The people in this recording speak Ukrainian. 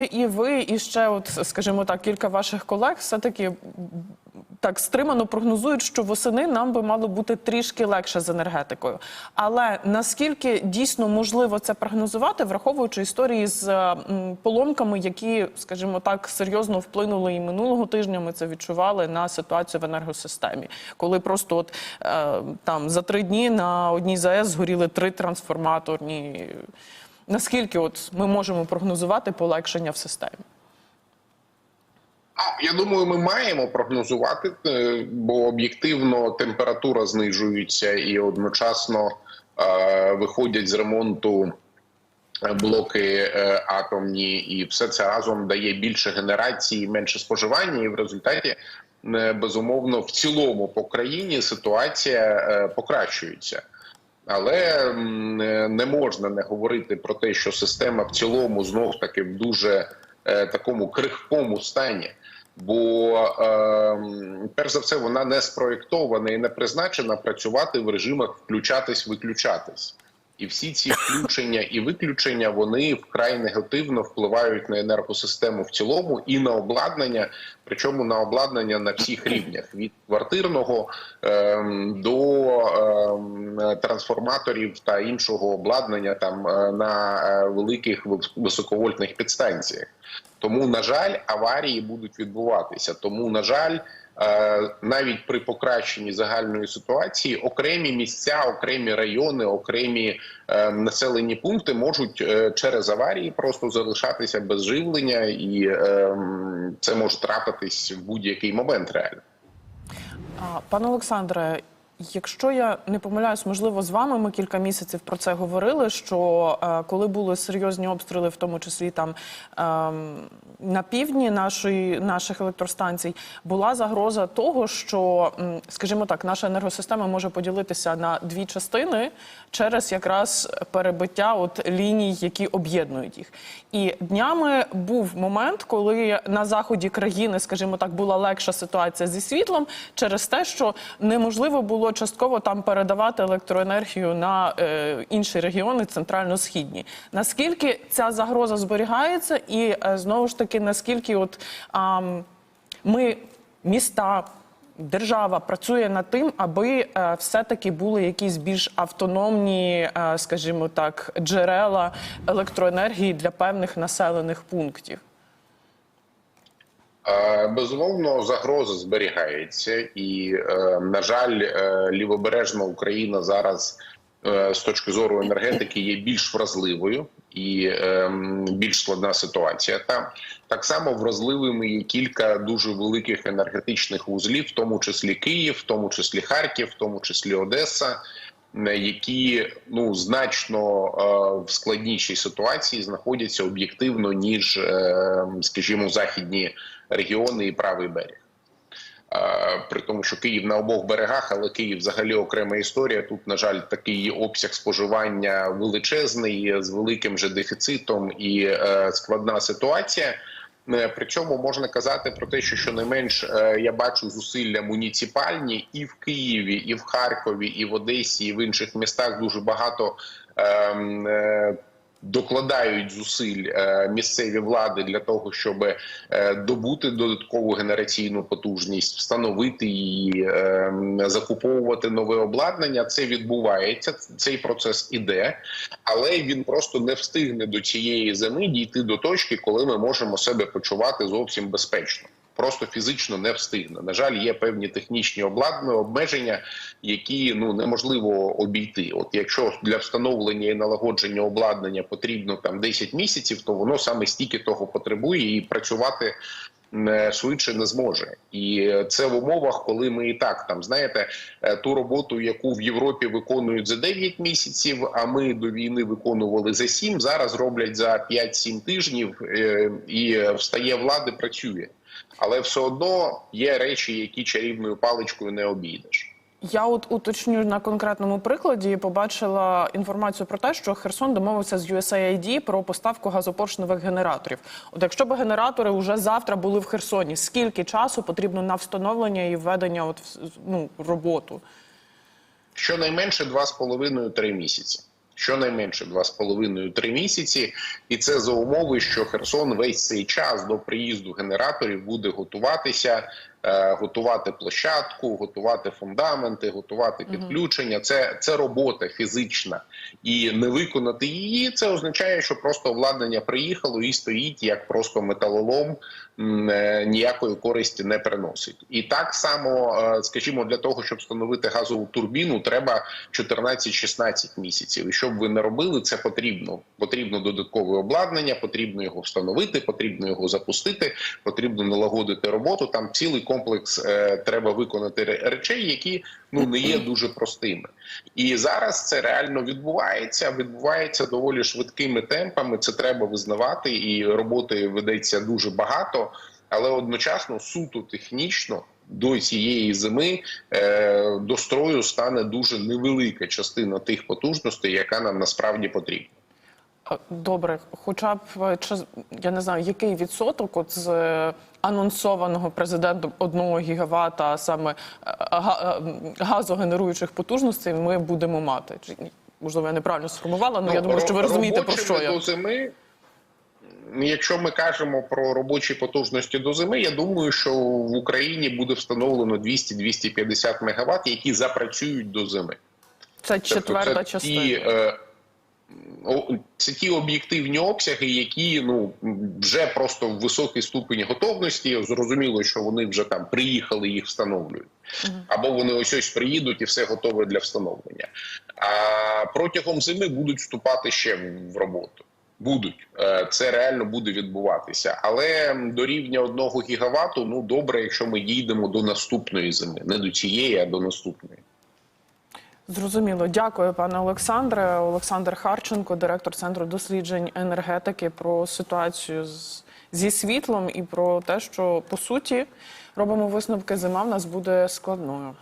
І ви, і ще, от скажімо так, кілька ваших колег все-таки так стримано прогнозують, що восени нам би мало бути трішки легше з енергетикою. Але наскільки дійсно можливо це прогнозувати, враховуючи історії з поломками, які, скажімо так, серйозно вплинули і минулого тижня, ми це відчували на ситуацію в енергосистемі, коли просто от е, там за три дні на одній ЗАЕС згоріли три трансформаторні. Наскільки от ми можемо прогнозувати полегшення в системі? Я думаю, ми маємо прогнозувати, е, бо об'єктивно температура знижується і одночасно е, виходять з ремонту е, блоки е, атомні, і все це разом дає більше генерації, менше споживання, і в результаті е, безумовно в цілому по країні ситуація е, покращується. Але е, не можна не говорити про те, що система в цілому знов таки в дуже е, такому крихкому стані. Бо е, перш за все вона не спроєктована і не призначена працювати в режимах включатись-виключатись. І всі ці включення і виключення вони вкрай негативно впливають на енергосистему в цілому і на обладнання, причому на обладнання на всіх рівнях від квартирного ем, до ем, трансформаторів та іншого обладнання там е, на е, великих високовольтних підстанціях. Тому, на жаль, аварії будуть відбуватися. Тому, на жаль, е, навіть при покращенні загальної ситуації окремі місця, окремі райони, окремі е, населені пункти можуть е, через аварії просто залишатися без живлення, і е, це може трапитись в будь-який момент реально. Пане Олександре, якщо я не помиляюсь, можливо, з вами ми кілька місяців про це говорили. Що е, коли були серйозні обстріли, в тому числі там ем, на півдні нашої наших електростанцій, була загроза того, що, скажімо так, наша енергосистема може поділитися на дві частини через якраз перебиття от ліній, які об'єднують їх. І днями був момент, коли на заході країни, скажімо так, була легша ситуація зі світлом через те, що неможливо було частково там передавати електроенергію на е, інші регіони центрально-східні. Наскільки ця загроза зберігається, і е, знову ж таки, наскільки от ам, ми міста. Держава працює над тим, аби е, все-таки були якісь більш автономні, е, скажімо так, джерела електроенергії для певних населених пунктів. Безумовно, загроза зберігається, і е, на жаль, е, лівобережна Україна зараз е, з точки зору енергетики є більш вразливою і більш складна ситуація. Там так само вразливими є кілька дуже великих енергетичних вузлів, в тому числі Київ, в тому числі Харків, в тому числі Одеса. Е, Які ну значно е, в складнішій ситуації знаходяться об'єктивно ніж, е, скажімо, західні регіони і правий берег. При тому, що Київ на обох берегах, але Київ взагалі окрема історія. Тут, на жаль, такий обсяг споживання величезний з великим же дефіцитом і складна ситуація. Е, цьому можна казати про те, що щонайменш е, я бачу зусилля муніципальні і в Києві, і в Харкові, і в Одесі, і в інших містах дуже багато. Докладають зусиль е, місцеві влади для того, щоб е, добути додаткову генераційну потужність, встановити її, е, закуповувати нове обладнання. Це відбувається. Цей процес іде, але він просто не встигне до цієї зими дійти до точки, коли ми можемо себе почувати зовсім безпечно. Просто фізично не встигне. На жаль, є певні технічні обладнання, обмеження, які ну неможливо обійти. От якщо для встановлення і налагодження обладнання потрібно там 10 місяців, то воно саме стільки того потребує і працювати швидше не зможе. І це в умовах, коли ми і так там знаєте е, ту роботу, яку в Європі виконують за 9 місяців, а ми до війни виконували за 7, зараз роблять за 5-7 тижнів, е, і встає влада, працює. Але все одно є речі, які чарівною паличкою не обійдеш. Я от уточню на конкретному прикладі. Побачила інформацію про те, що Херсон домовився з USAID про поставку газопоршневих генераторів. От якщо б генератори вже завтра були в Херсоні, скільки часу потрібно на встановлення і введення от ну роботу? Щонайменше 2,5-3 місяці. щонайменше 2,5-3 місяці, і це за умови, що Херсон весь цей час до приїзду генераторів буде готуватися, готувати площадку, готувати фундаменти, готувати підключення. Це, це робота фізична, і не виконати її. Це означає, що просто обладнання приїхало і стоїть як просто металолом, е, ніякої користі не приносить. І так само, е, скажімо, для того, щоб встановити газову турбіну, треба 14-16 місяців. І щоб ви не робили, це потрібно. Потрібно додаткове обладнання, потрібно його встановити, потрібно його запустити, потрібно налагодити роботу. Там цілий комплекс е, треба виконати речей, які ну не є дуже простими. І зараз це реально відбувається. Відбувається доволі швидкими темпами. Це треба визнавати, і роботи ведеться дуже багато, але одночасно суто технічно. До цієї зими е, до строю стане дуже невелика частина тих потужностей, яка нам насправді потрібна. Е, Добре, хоча б е, чи я не знаю, який відсоток от з е, анонсованого президентом одного гігавата, саме га- газогенеруючих потужностей, ми будемо мати. Чи можливо я неправильно сформувала? але Ну, я думаю, що ви розумієте про що я. до зими. Якщо ми кажемо про робочі потужності до зими, я думаю, що в Україні буде встановлено 200-250 мегаватт, які запрацюють до зими. Це Тобто четверта це частина. Ті, це ті об'єктивні обсяги, які ну вже просто в високій ступені готовності. Зрозуміло, що вони вже там приїхали, їх встановлюють, або вони ось ось приїдуть і все готове для встановлення. А протягом зими будуть вступати ще в- роботу. Будуть Е, це реально буде відбуватися, але до рівня одного гігавату ну добре, якщо ми дійдемо до наступної зими, не до цієї, а до наступної. Зрозуміло, дякую, пане Олександре. Олександр Харченко, директор центру досліджень енергетики, про ситуацію з, зі світлом і про те, що по суті робимо висновки, зима в нас буде складною.